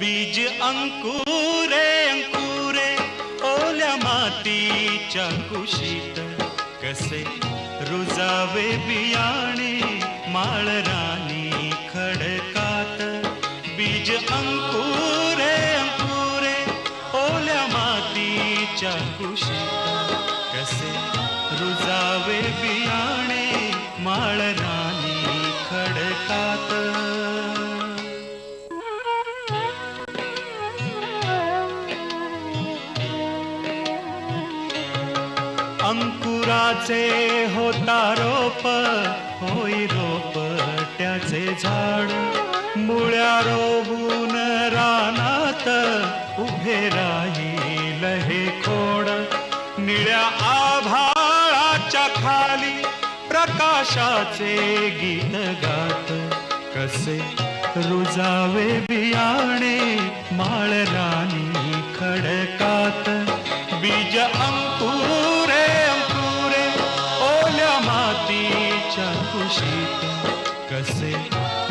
बीज अंकुरे अंकुरे ओल्या मातीच्या कुशीत. कसे रुजावे बियाणे माळरानी खडकात. बीज अंकुरे अंकुरे ओल्या मातीच्या कुशीत. कसे रुजावे बियाणे माळरानी खडकात. अंकुराचे होता रोप होई रोप त्याचे झाड. मुळ्या रोवून रानात उभे राहील हे खोड. निळ्या आभाळाच्या खाली प्रकाशाचे गीत गात. कसे रुजावे बियाणे माळ राणी खडकात. बीज अंग मातीच्या कसे?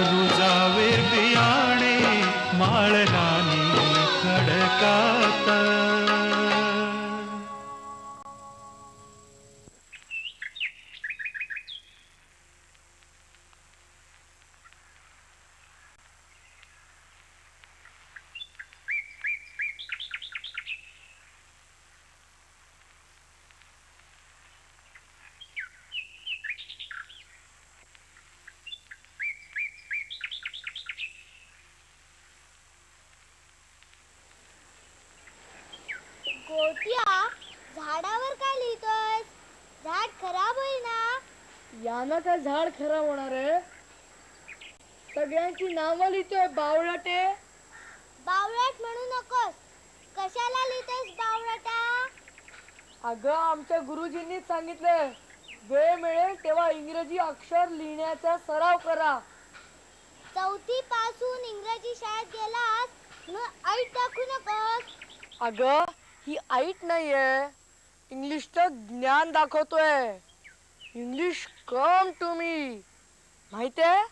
रुजावे बियाणे माळ राणी खडकात गोट्या झाडावर काय लिहितोय झाड खराब होईल ना काय झाड खराब होणार आहे. सगळ्यांची नावं लिहितोय बावळाटे. बावळट म्हणू नकोस. कशाला लिहितोयस बावळटा? अगं आमच्या गुरुजींनी सांगितलंय वेळ मिळेल तेव्हा इंग्रजी अक्षर लिहिण्याचा सराव करा. चौथी पासून इंग्रजी शाळेत गेलास म्हणून ऐट दाखवू नकोस. अगं ही ऐट नाहीये. इंग्लिशचं ज्ञान दाखवतोय. इंग्लिश कम टू मी माहितीये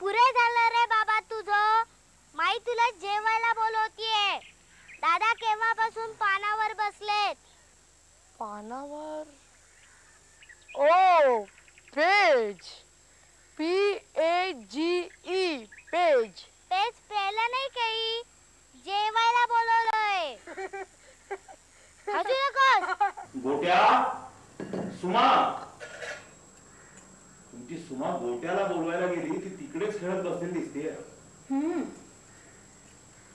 पुरे झालं रे बाबा तुझं. माई तुला जेवायला बोलवतीये. दादा केव्हापासून पानावर बसलेत? पानावर? ओ page P A G E page तेच पेलं नाही काही. जेवायला बोलवलंय. हसू नकोस. गोट्या सुमा. सुमा गोट्याला बोलवायला गेली ती तिकडेच खेळत बसलेली दिसते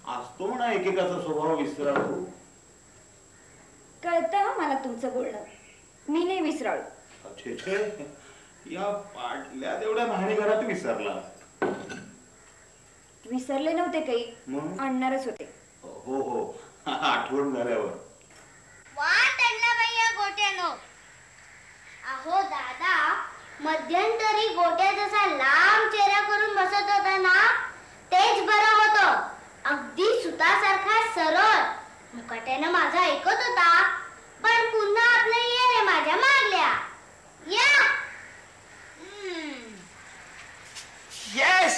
असतो म्हणा एकेकाचा स्वभाव विसराळू. कळतं मला तुमचं बोलणं. मी नाही विसराळू. छे छे या पाटल्या तेवढ्या महाणी घरात विसरला. विसरले नव्हते काही. मग? आणणारच होते. हो हो. आठवण झाल्यावर. वा त्यांना भैया गोट्यानो. अहो दादा मध्यंतरी गोट्या जसा लांब चेहरा करून बसत होता ना तेच बरं होतं. अगदी सुतासारखा सरळ. मुकाट्यानं माझा ऐकत होता. पण पुन्हा आपलं ये रे माझ्या मागल्या. या.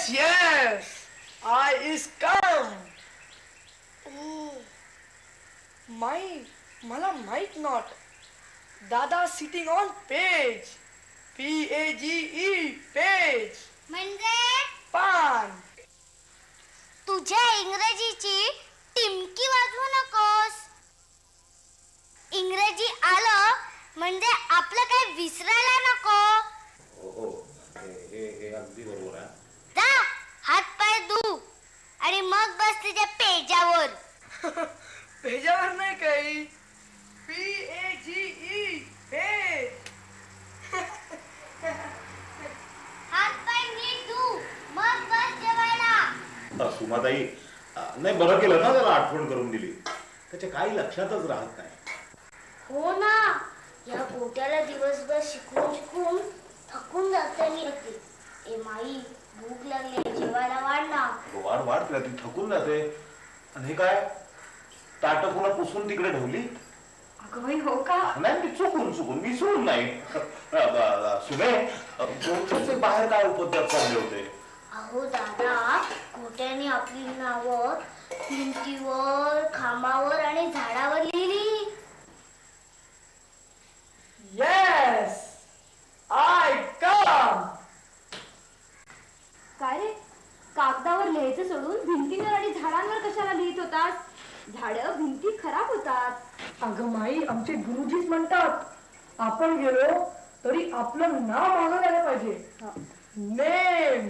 yes, I is come. Oh, माई मला माहीत नॉट दादा sitting on page P A G E page म्हणजे? पान तुझ्या इंग्रजीची टिमकी वाजवू नकोस. इंग्रजी आलं म्हणजे आपलं काही विसरायला नको. हो हो. हे हे- हे अगदी बरोबर आहे. जा हात पाय धू आणि मग बस तुझ्या पेजावर. पेजावर नाही काही. P A G E page हात पाय नीट धू मग बस जेवायला अ, सुमाताई नाही बरं केलं ना त्याला आठवण करून दिली. त्याच्या काही लक्षातच राहत नाही. हो ना या गोट्याला दिवसभर शिकून शिकून थकून जाते मी ए माई भूक लागली जेवायला वाढ ना. वाढ वाढ तिला ती थकून जाते. आणि हे काय ताट पुन्हा पुसून तिकडे ठेवली? अगं बाई हो का नाही मी चुकून चुकून विसरून नाही अ, ब- ब- सुने अ, गोठ्याचे बाहेर काय उपद्रव चालले होते अहो दादा गोट्याने आपली नावं भिंतीवर खांबावर आणि झाडावर लिहिली येस आय कम काय रे? कागदावर लिहायचं सोडून भिंतीवर आणि झाडांवर कशाला लिहित होतास? झाडं भिंती खराब होतात. अगं माई आमचे गुरुजीच म्हणतात आपण गेलो तरी आपलं नाव मागं आलं पाहिजे. नेम.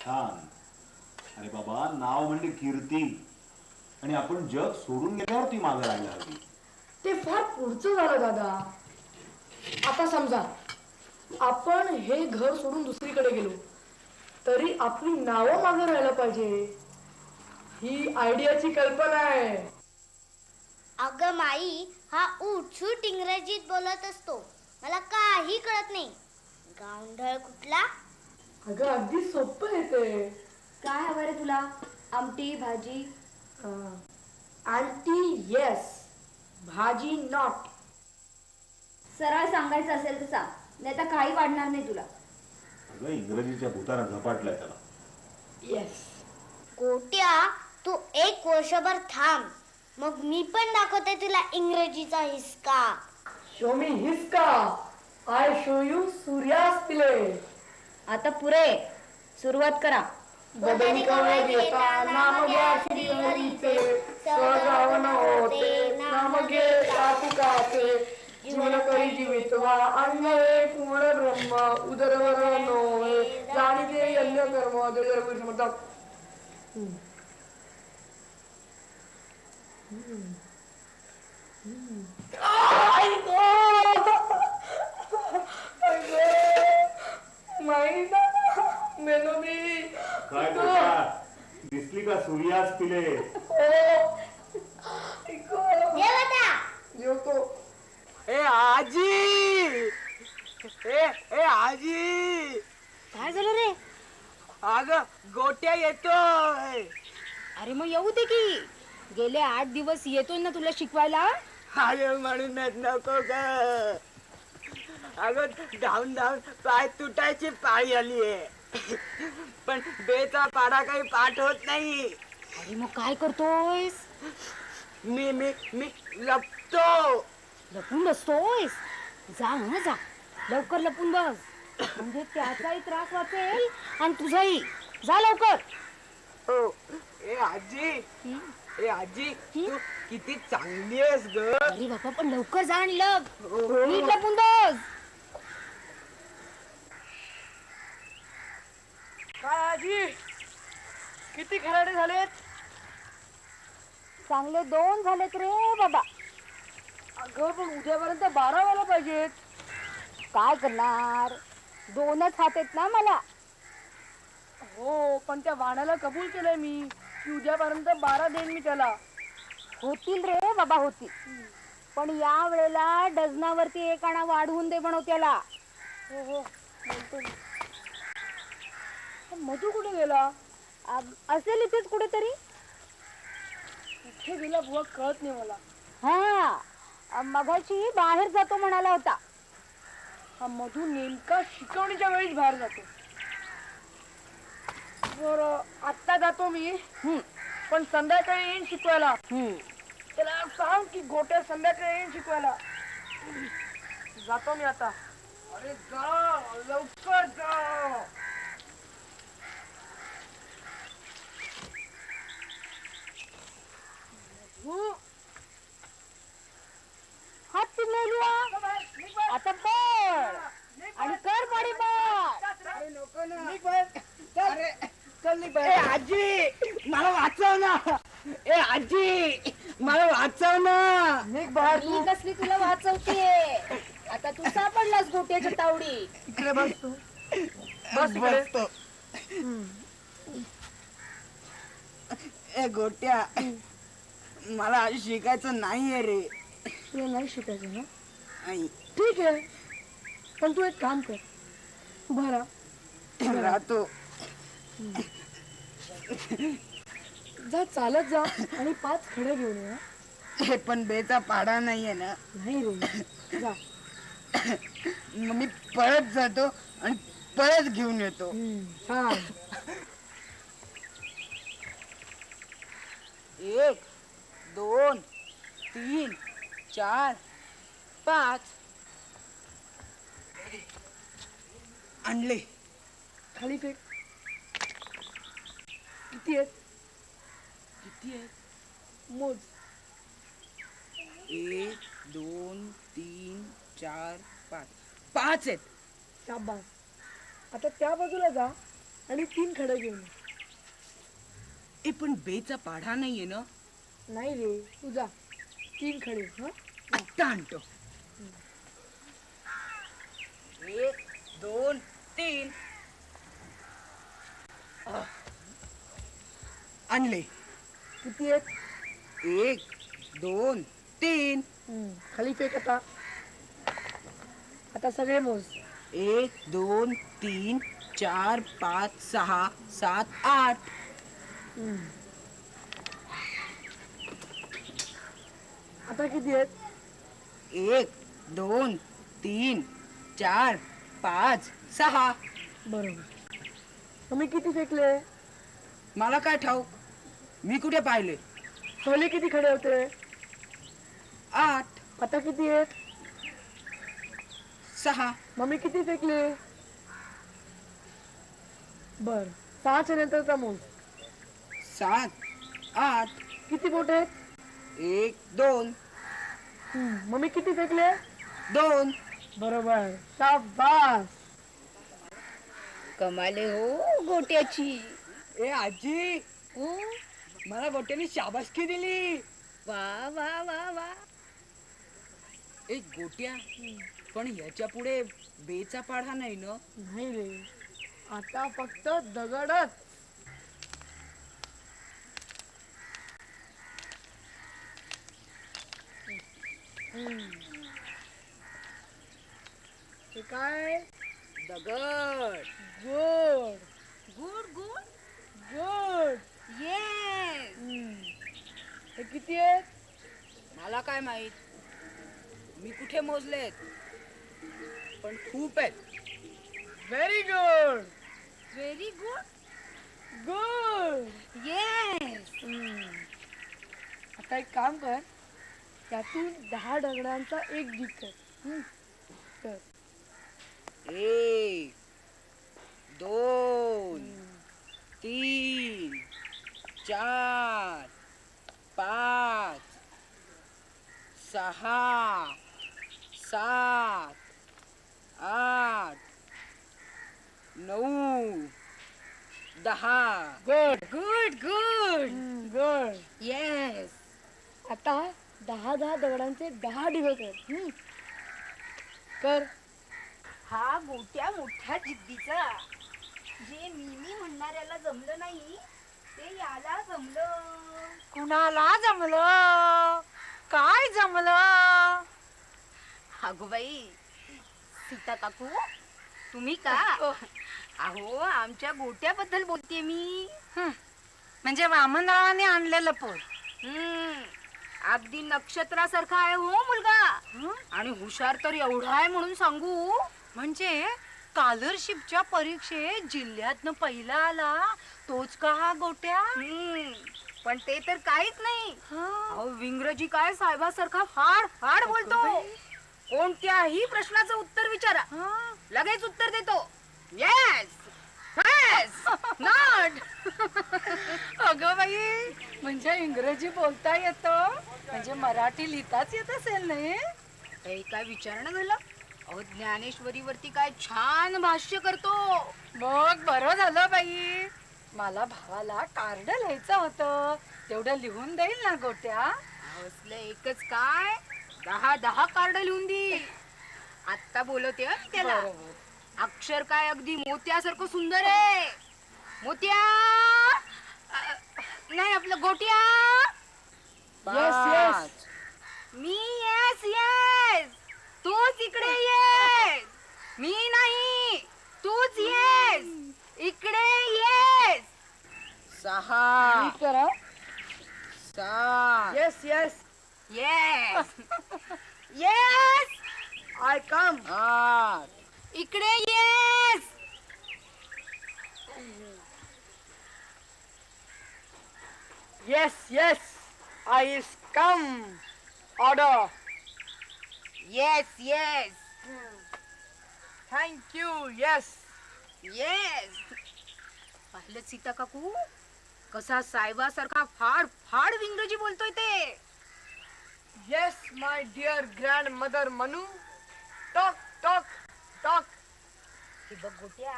छान. अरे बाबा नाव म्हणजे कीर्ती. आणि आपण जग सोडून गेल्यावर ती मागे राहायला हवी. ते फार पुढचं झालं दादा. आता समजा आपण हे घर सोडून दुसरीकडे गेलो तरी आपली नावं मागं राहायला पाहिजे. ही आयडियाची कल्पना आहे. अगं माई हा उठसूट इंग्रजीत बोलत असतो. मला काही कळत नाही. गावंढळ कुठला? अगं अगदी सोपं आहे ते. काय हवं रे तुला? आमटी भाजी? आंटी येस भाजी नॉट सरळ सांगायचं असेल तर सांग. नाही तर काही वाढणार नाही तुला. अगं इंग्रजीच्या भूताना झपाटलाय त्याला. येस गोट्या तू एक वर्षभर थांब. मग मी पण दाखवते तुला इंग्रजीचा हिसका. शो मी हिसका. आय शो यू सूर्यास पिले आता पुरे. सुरुवात करा. बदली कवे घेता नाम घ्या श्री हरीचे. होते नाम घे जीवन करी जीवितवा अन्न हे पूर्ण ब्रह्म उदरवर नोवे. जाणीते यज्ञ कर्म देव काय बोलता दिसली का सूर्यास पिले देवता ए आजी ए ए आजी काय झालं रे अग गोट्या येतोय अरे मग येऊ दे की गेले आठ दिवस येतोय ना तुला शिकवायला? अरे म्हणूनच नको ग. अगं धावून धावून पाय तुटायची पाळी आली आहे. पण बेचा पाडा काही पाठ होत नाही. अरे मग काय करतोयस? मी मी मी लपतो. लपून बसतोयस? जा ना जा. लवकर लपून बस. म्हणजे त्याचाही त्रास वाचेल आणि तुझाही. जा लवकर. हो ए आजी. ए आजी तू किती चांगली आहेस ग. अरे बाबा पण लवकर जा आणि लग. नीट लपून बस काय आजी? किती खराडे झालेत? चांगले दोन झालेत रे बाबा. अगं पण उद्यापर्यंत बारा व्हायला पाहिजेत. काय करणार? दोनच हात आहेत ना मला. हो पण त्या वाण्याला कबूल केलंय मी. की उद्यापर्यंत बारा देईन मी त्याला. होतील रे बाबा होतील. पण या वेळेला डझनावरती एक आणा वाढवून दे म्हणू त्याला. हो हो बोलतो मी. पण मधू कुठे गेला? असेल इथेच कुठेतरी. कुठे गेला बुवा कळत नाही मला. हा अ, मगाशी बाहेर जातो म्हणाला होता. हा मधू नेमका शिकवणीच्या वेळीच बाहेर जातो. बर आत्ता जातो मी. हम्म, पण संध्याकाळी येईन शिकवायला. त्याला सांग की गोट्या संध्याकाळी येईन शिकवायला. जातो मी आता. अरे जा लवकर जा. हात आता आणि कर पाडी पळ ए आजी मला वाचव ना. ए आजी मला वाचव ना. निघ बाहेर मी कसली तुला वाचवतीये आता तू सापडलास गोट्याच्या तावडी इकडे बस तू. बस इकडे. बसतो ए गोट्या मला शिकायचं नाहीये रे. तुला नाही शिकायचं ना? आई, ठीक आहे. पण तू एक काम कर. उभा राहा राहतो. जा चालत जा आणि पाच खडे घेऊन ये हे. पण बेचा पाडा नाहीये ना. नाही रे. जा. मग मी परत जातो आणि परत घेऊन येतो. एक दोन तीन चार पाच. आणले. खाली फेक. किती आहेत किती आहे मोज एक दोन तीन चार पाच. पाच आहेत. शाबास. आता त्या बाजूला जा आणि तीन खडे घेऊन ये. ए पण बेचा पाढा नाहीये ना? नाही रे तू जा. तीन खडे हा? आत्ता आणतो. एक दोन तीन. आह. आणले. किती आहेत? एक दोन तीन. खाली फेक आता. आता सगळे मोज. एक दोन तीन चार पाच सहा सात आठ. आता किती आहेत? एक दोन तीन चार पाच सहा. बरोबर. मी किती फेकले? मला काय ठाऊक? मी कुठे पाहिले? पहिले किती खडे होते? आठ. आता किती आहेत? सहा. मग मी किती फेकले? बर सहाच्या नंतरचा मोज सात आठ. किती बोट आहेत? एक दोन. हम्म, मग मी किती फेकले? दोन. बरोबर शाबास. कमाले हो गोट्याची. ए आजी. मला गोट्याने शाबासकी दिली. वा वा वा वा. एक गोट्या पण याच्यापुढे बेचा पाढा नाही ना? नाही रे. आता फक्त दगडच. हे काय? दगड. Good good good good yes हे किती आहेत मला काय माहीत? मी कुठे मोजलेत? पण खूप आहेत. Very good very good good yes आता एक काम कर. त्यातून दहा दगडांचा एक कर. हम्म. कर एक दोन तीन चार पाच सहा सात आठ नऊ दहा. Good good good good yes आता दहा दहा दगडांचे दहा ढिग कर. हम्म. कर. हा मोठ्या मोठ्या जिद्दीचा. जे मी मी म्हणणाऱ्याला जमलं नाही ते याला जमलं. कुणाला जमलं? काय जमलं? अगोबाई सीता काकू तुम्ही का? अहो आमच्या गोट्याबद्दल बोलते मी. म्हणजे वामनरावाने आणलेलं पोर. हम्म, अगदी नक्षत्रासारखा आहे हो मुलगा. आणि हुशार तर एवढा आहे म्हणून सांगू. म्हणजे स्कॉलरशिपच्या परीक्षेत जिल्ह्यातनं पहिला आला तोच का हा गोट्या? हम्म, पण ते तर काहीच नाही. अहो विंग्रजी काय साहेबासारखा फाड फाड बोलतो. कोणत्याही प्रश्नाचं उत्तर विचारा. लगेच उत्तर देतो. येस येस नॉट अगं बाई म्हणजे इंग्रजी बोलता येतं. म्हणजे मराठी लिहिताच येत असेल नाही? हे काय विचारणं झालं? अहो ज्ञानेश्वरीवरती काय छान भाष्य करतो. मग बरं झालं बाई. मला भावाला कार्ड लिहायचं होतं. तेवढं लिहून देईल ना गोट्या. असलं एकच काय? दहा दहा कार्ड लिहून दे आत्ता बोलवते हं मी त्याला. बरोबर. अक्षर काय अगदी मोत्यासारखं सुंदर आहे. मोत्या! अ, नाही आपलं गोट्या! येस येस मी येस येस तूच इकडे येस मी नाही. तूच येस इकडे येस. सहा. करा सात. Yes yes yes yes I come आठ. इकडे yes. Yes yes I is come order yes yes thank you yes yes पाहिलं सीता काकू? कसा साहेबासारखा फाड फाड इंग्रजी बोलतोय ते. Yes my dear grandmother Manu talk talk talk हे बघ गोट्या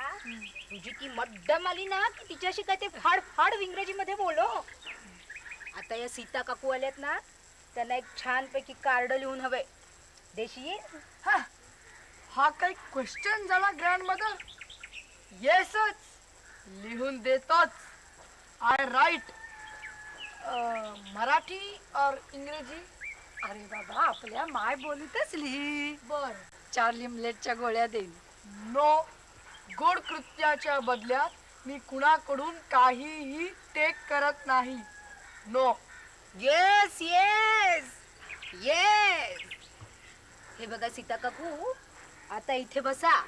तुझी ती मड्डम आली ना की तिच्याशी काय ते फाड फाड इंग्रजी मध्ये बोलो. आता या सीता काकू आल्यात ना त्यांना एक छान पैकी कार्ड लिहून हवंय देशी? हा काही क्वेश्चन झाला ग्रँड मदर येसच लिहून देतोच. आय राईट मराठी और इंग्रजी. अरे बाबा आपल्या माय बोलीतच लिही. बर. चार लिमलेटच्या गोळ्या देईन. नो. गोड कृत्याच्या बदल्यात मी कुणाकडून काहीही टेक करत नाही. नो. येस येस येस हे बघा सीता काकू आता इथे बसा.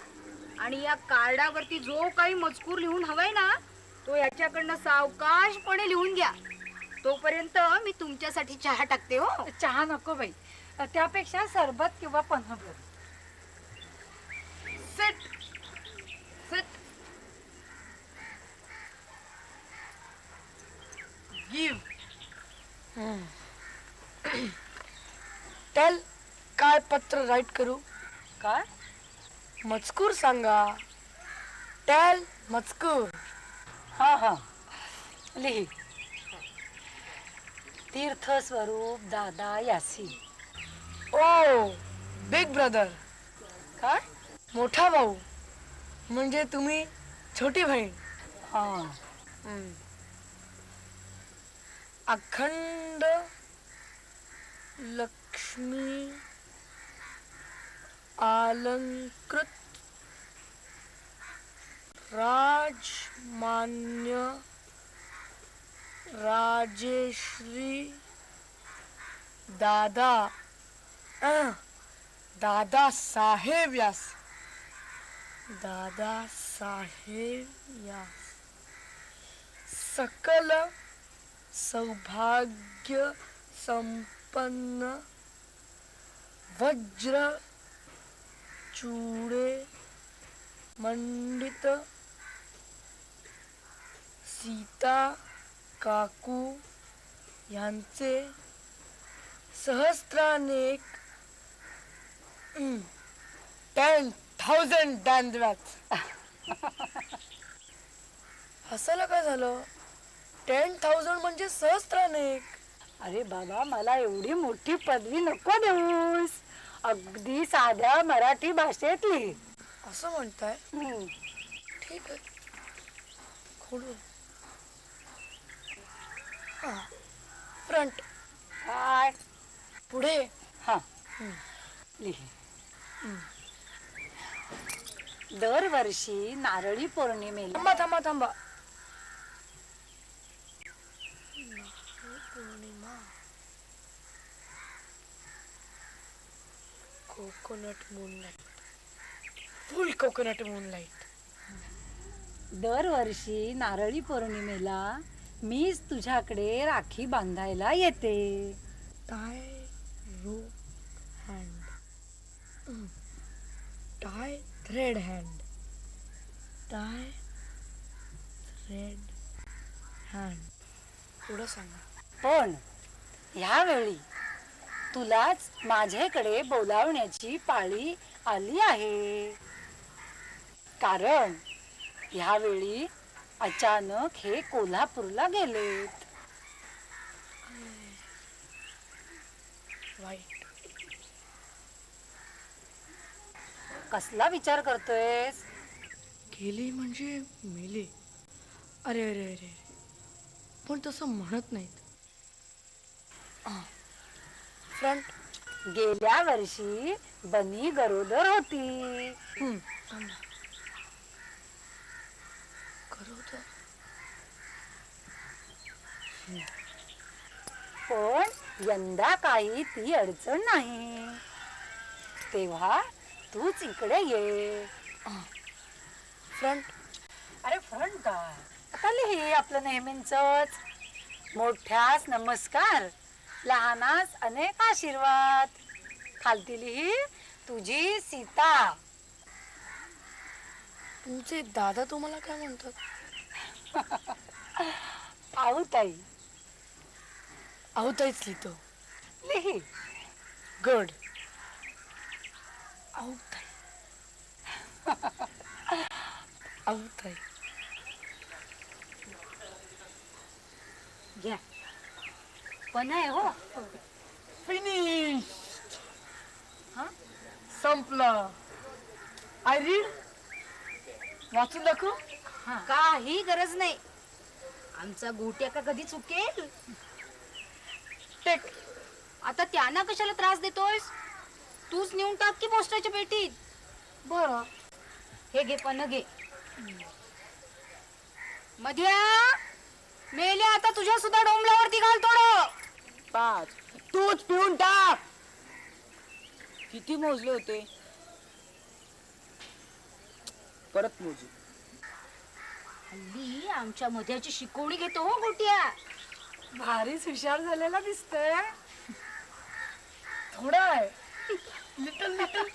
आणि या कार्डावरती जो काही मजकूर लिहून हवाय ना तो याच्याकडनं सावकाशपणे लिहून घ्या. तोपर्यंत मी तुमच्यासाठी चहा टाकते हो. चहा नको बाई. त्यापेक्षा सरबत किंवा पन्हं सिट. सिट. गिव. टेल काय पत्र राईट करू? काय? मजकूर सांगा. टेल मजकूर. हा हा. लिही. तीर्थ स्वरूप दादा यासी. ओ बिग ब्रदर. काय? मोठा भाऊ. म्हणजे तुम्ही छोटी बहीण. हा. अखंड लक्ष्मी अलंकृत राजमान्य राजेश्री दादा दादा साहेब यास. दादा साहेब यास. सकल सौभाग्य संपन्न वज्र चूडे मंडित सीता काकू यांचे सहस्त्रानेक टेन थाउजंड दांदव्यात हसायला काय झालं? टेन थाउजंड म्हणजे सहस्त्रानेक अरे बाबा मला एवढी मोठी पदवी नको देऊस. अगदी साध्या मराठी भाषेत लिही असं म्हणताय? हम्म. ठीक आहे. खोलू हा. फ्रंट. काय पुढे. हा. लिही. दरवर्षी नारळी पौर्णिमेला थांबा थांबा थांबा. Coconut moonlight full coconut moonlight दरवर्षी नारळी पौर्णिमेला मीच तुझ्याकडे राखी बांधायला येते. Tie rope hand tie thread hand tie thread hand पुढं सांगा. पण ह्यावेळी तुलाच माझ्याकडे बोलावण्याची पाळी आली आहे. कारण ह्यावेळी अचानक हे कोल्हापूरला गेलेत. वाईट कसला विचार करतोयस? गेली म्हणजे मेली. अरे अरे अरे. अरे पण तसं म्हणत नाहीत. फ्रंट गेल्या वर्षी बनी गरोदर होती. पण यंदा काही ती अडचण नाही. तेव्हा तूच इकडे ये. फ्रंट अरे फ्रंट काय? आता लिही आपलं नेहमीच मोठ्यास नमस्कार. लहानास अनेक आशीर्वाद. खालती लिही तुझी सीता. तुमचे दादा तुम्हाला काय म्हणतात? आऊताई अहो ताईच लिहितो. लिही. गड. अहो ताई अहो ताई घ्या. पण आहे हो. फिनिश संपलं. आय रीड वाचून दाखव. काही गरज नाही. आमचा गोट्या का कधी चुकेल? टेक आता त्यांना कशाला त्रास देतोयस? तूच नेऊन टाक की पोस्टाच्या पेटीत. बरं. हे घे पण घे. मध्या मेले आता तुझ्या सुद्धा डोंबल्यावरती घाल थोडं. पाच. तूच पिऊन टाक. किती मोजले होते? परत मोजू. हल्ली आमच्या मध्याची शिकवणी घेतो हो गोट्या. भारीच हुशार झालेला दिसतय. थोडा आहे. Little little